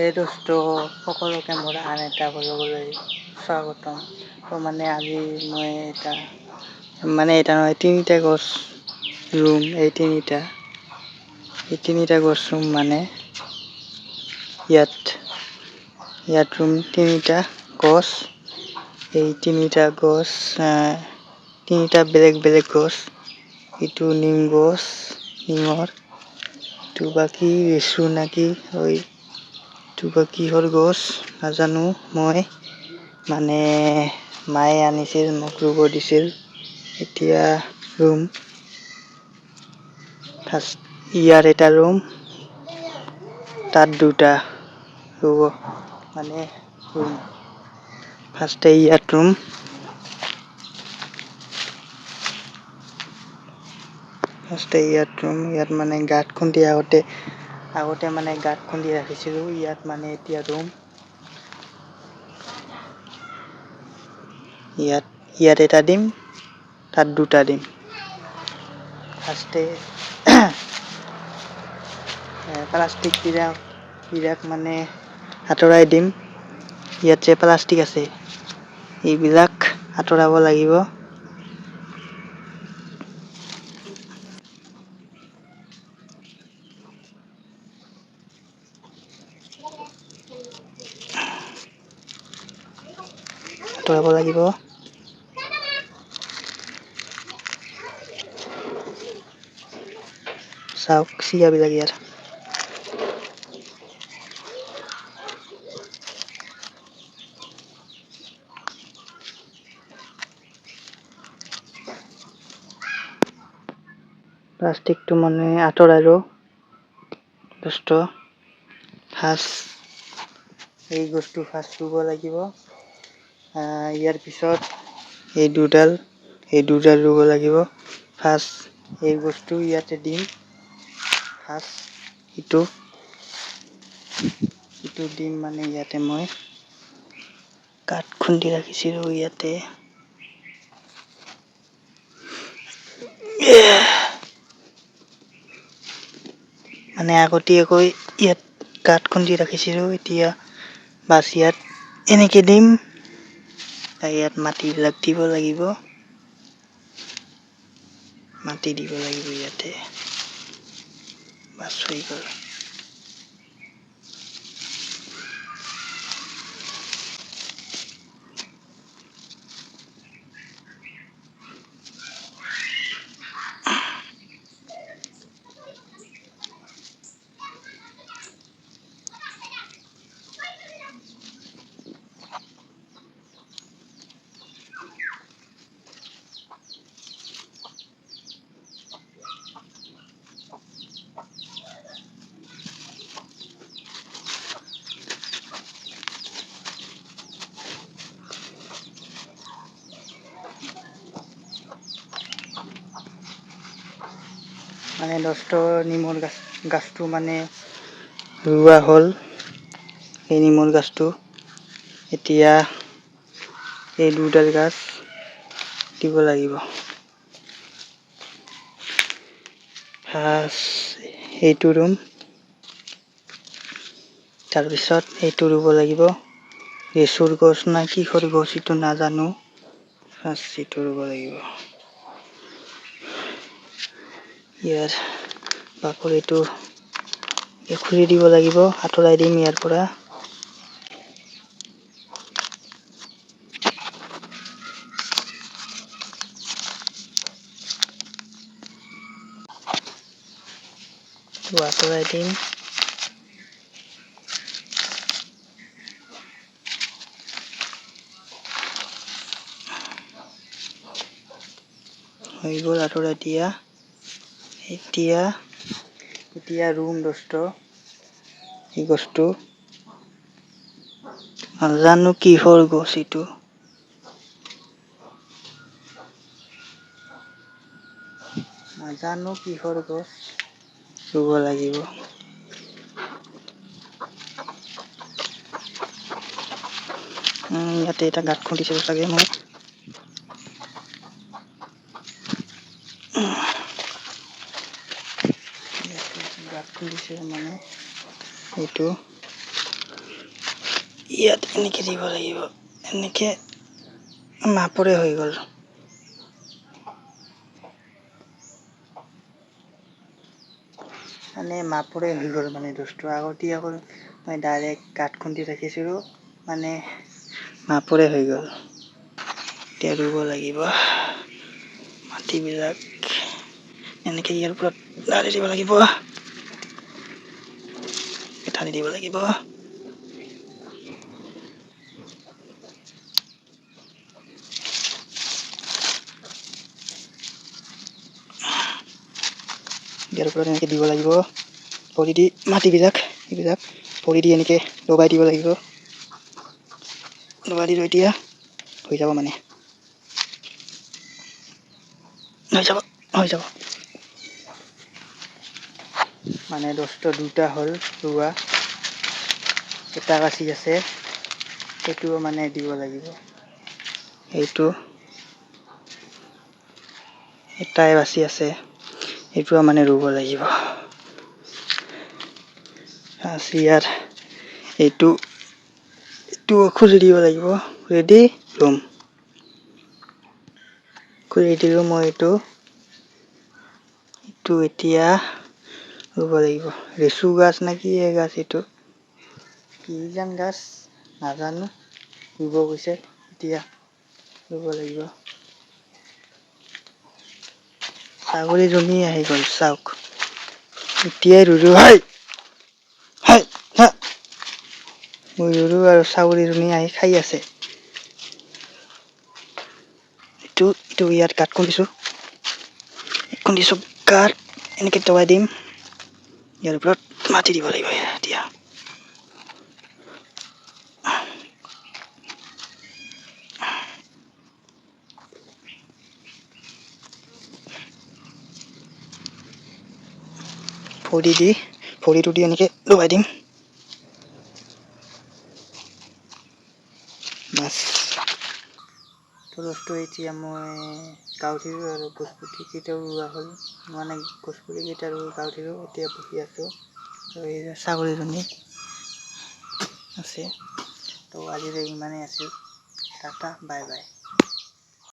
সেই দোস্ত সকলোকে মোৰ আন এটা ব্লগলৈ স্বাগতম। তো মানে আজি মই এটা মানে এটা নহয়, তিনিটা গছ ৰুম, এই তিনিটা। এই তিনিটা গছ ৰুম মানে ইয়াত ইয়াত ৰুম তিনিটা গছ, এই তিনিটা গছ তিনিটা বেলেগ বেলেগ গছ, ইটো নিম গছ, নিমৰ, ইটো বাকী লেচু নাকি হয় ইটো বা কিহৰ গছ? নাজানো মই মানে মায়ে আনিছিল মোক ৰুব দিছিল। এতিয়া ৰুম। ফাৰ্ষ্ট ইয়াৰ এটা ৰুম। তাত দুটা ৰুব মানে ৰুম। ফাৰ্ষ্টে ইয়াত ৰুম। ফাৰ্ষ্টে ইয়াত ৰুম ইয়াত মানে গাঁত খুন্দি আগতে আগতে মানে গাঁত খুন্দি ৰাখিছিলোঁ ইয়াত মানে এতিয়া ৰুম ইয়াত ইয়াত এটা দিম তাত দুটা দিম। ফাৰ্ষ্টে প্লাষ্টিকবিলাক বিলাক মানে আঁতৰাই দিম। ইয়াত যে প্লাষ্টিক আছে এইবিলাক আঁতৰাব লাগিব। আঁতৰাব লাগিব চাওক চিয়াবিলাক ইয়াৰ প্লাষ্টিকটো মানে আঁতৰাই লওঁ বস্তু ফাৰ্ষ্ট এই বস্তু ফাৰ্ষ্ট ৰুব লাগিব। ইয়াৰ পিছত এই দুডাল এই দুডাল ৰুব লাগিব। ফাৰ্ষ্ট এই বস্তু ইয়াতে দিম। ফাৰ্ষ্ট ইটো। ইটো দিম মানে ইয়াতে মই কাঠ খুন্দি ৰাখিছিলোঁ ইয়াতে। মানে আগতীয়াকৈ ইয়াত কাঠ খুন্দি ৰাখিছিলোঁ এতিয়া বাছ ইয়াত এনেকৈ দিম। ইয়াত মাটিবিলাক দিব লাগিব মাটি দিব লাগিব ইয়াতে বাছ হৈ গ'ল মানে দষ্ট নিমৰ গাছ, গাছটো মানে ৰোৱা হ'ল। এই নিমৰ গাছটো এতিয়া এই দুডাল গাছ দিব লাগিব। ফাৰ্ষ্ট এইটো ৰুম। তাৰপিছত এইটো ৰুব লাগিব। লেচুৰ গছ না কিহৰ গছ এইটো নাজানো। ফাৰ্ষ্ট এইটো ৰুব লাগিব। ইয়াৰ বাকলিটো খুলি দিব লাগিব, আঁতৰাই দিম ইয়াৰ পৰা। আঁতৰাই দিম। হৈ গ'ল আঁতৰাই দিয়া। এতিয়া এতিয়া ৰুম দোস্ত এই গছটো। নাজানো কিহৰ গছ এইটো নাজানো কিহৰ গছ, ৰুব লাগিব। ইয়াতে এটা গাঁত খুন্দিছিলোঁ চাগে মই এইটো। ইয়াত এনেকৈ দিব লাগিব। এনেকৈ মাপৰে হৈ গ'ল। মানে মাপৰে হৈ গ'ল মানে দোষটো। আগতীয়াকৈ মই ডাইৰেক্ট গাঁত খুন্দি ৰাখিছিলোঁ মানে মাপৰে হৈ গ'ল। এতিয়া ৰুব লাগিব। মাটিবিলাক এনেকৈ ইয়াৰ ওপৰত ঢালি দিব লাগিব। tali di lagi bawah biar perlu nanti dibawa lagi bawah poli di mati bisak bisa poli di ini ke dua kali dibawa lagi bawah Dua di dua dia. Hoi jawa mana? Hoi jawa hoi jawa মানে দহটা দুটা হ'ল ৰোৱা। এটা বাচি আছে সেইটোও মানে দিব লাগিব। এইটো এটাই বাচি আছে এইটোও মানে ৰুব লাগিব। আছে ইয়াত এইটো এইটো খুলি দিব লাগিব। ৰেডি ৰুম খুলি দিলোঁ মই এইটো। এইটো এতিয়া ৰুব লাগিব লেচু গাছ নে কি এই গাছ এইটো কি যেন গাছ নাজানো ৰুব গৈছে এতিয়া ৰুব লাগিব ছাগলীজনী আহি গ'ল চাওক এতিয়াই ৰুলোঁ হাই হাই মই ৰুলোঁ আৰু ছাগলীজনী আহি খাই আছে এইটো এইটো ইয়াত গাঁত খুন্দিছোঁ খুন্দিছোঁ গাঁত এনেকৈ দবাই দিম ইয়াৰ ওপৰত মাটি দিব লাগিব এতিয়া ভৰি দি ভৰিটো দি এনেকৈ লগাই দিম তো দোস্তটো এতিয়া মই গাঁৱঠিলোঁ আৰু গছপুটিকেইটাও ৰোৱা হ'ল। মানে গছপুলি কেইটা ৰুই গাঁৱঠিলোঁ এতিয়া বহি আছোঁ। আৰু এই ছাগলীজনী আছে। তো আজিলৈ ইমানেই আছিল। Tata, bye bye.